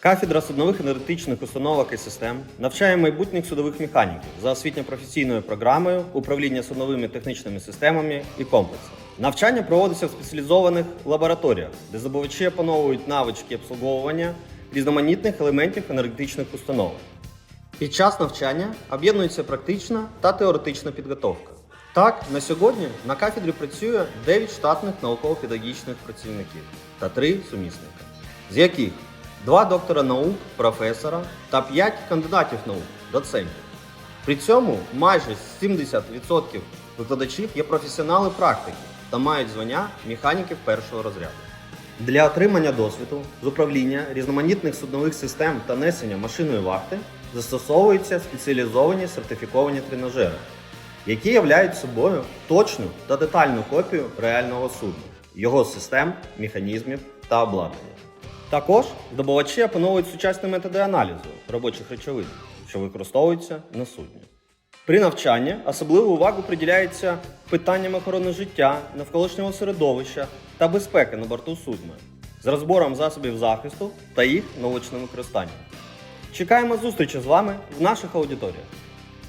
Кафедра суднових енергетичних установок і систем навчає майбутніх судових механіків за освітньо-професійною програмою управління судновими технічними системами і комплексами. Навчання проводиться в спеціалізованих лабораторіях, де здобувачі опановують навички обслуговування різноманітних елементів енергетичних установок. Під час навчання об'єднується практична та теоретична підготовка. Так, на сьогодні на кафедрі працює 9 штатних науково-педагогічних працівників та 3 сумісника, з яких 2 доктора наук, професора та 5 кандидатів наук, доцентів. При цьому майже 70% викладачів є професіонали практики та мають звання механіків першого розряду. Для отримання досвіду з управління різноманітних суднових систем та несення машинної вахти застосовуються спеціалізовані сертифіковані тренажери, які являють собою точну та детальну копію реального судна, його систем, механізмів та обладнання. Також здобувачі опановують сучасні методи аналізу робочих речовин, що використовуються на судні. При навчанні особливу увагу приділяється питанням охорони життя, навколишнього середовища та безпеки на борту судна з розбором засобів захисту та їх научним використанням. Чекаємо зустрічі з вами в наших аудиторіях.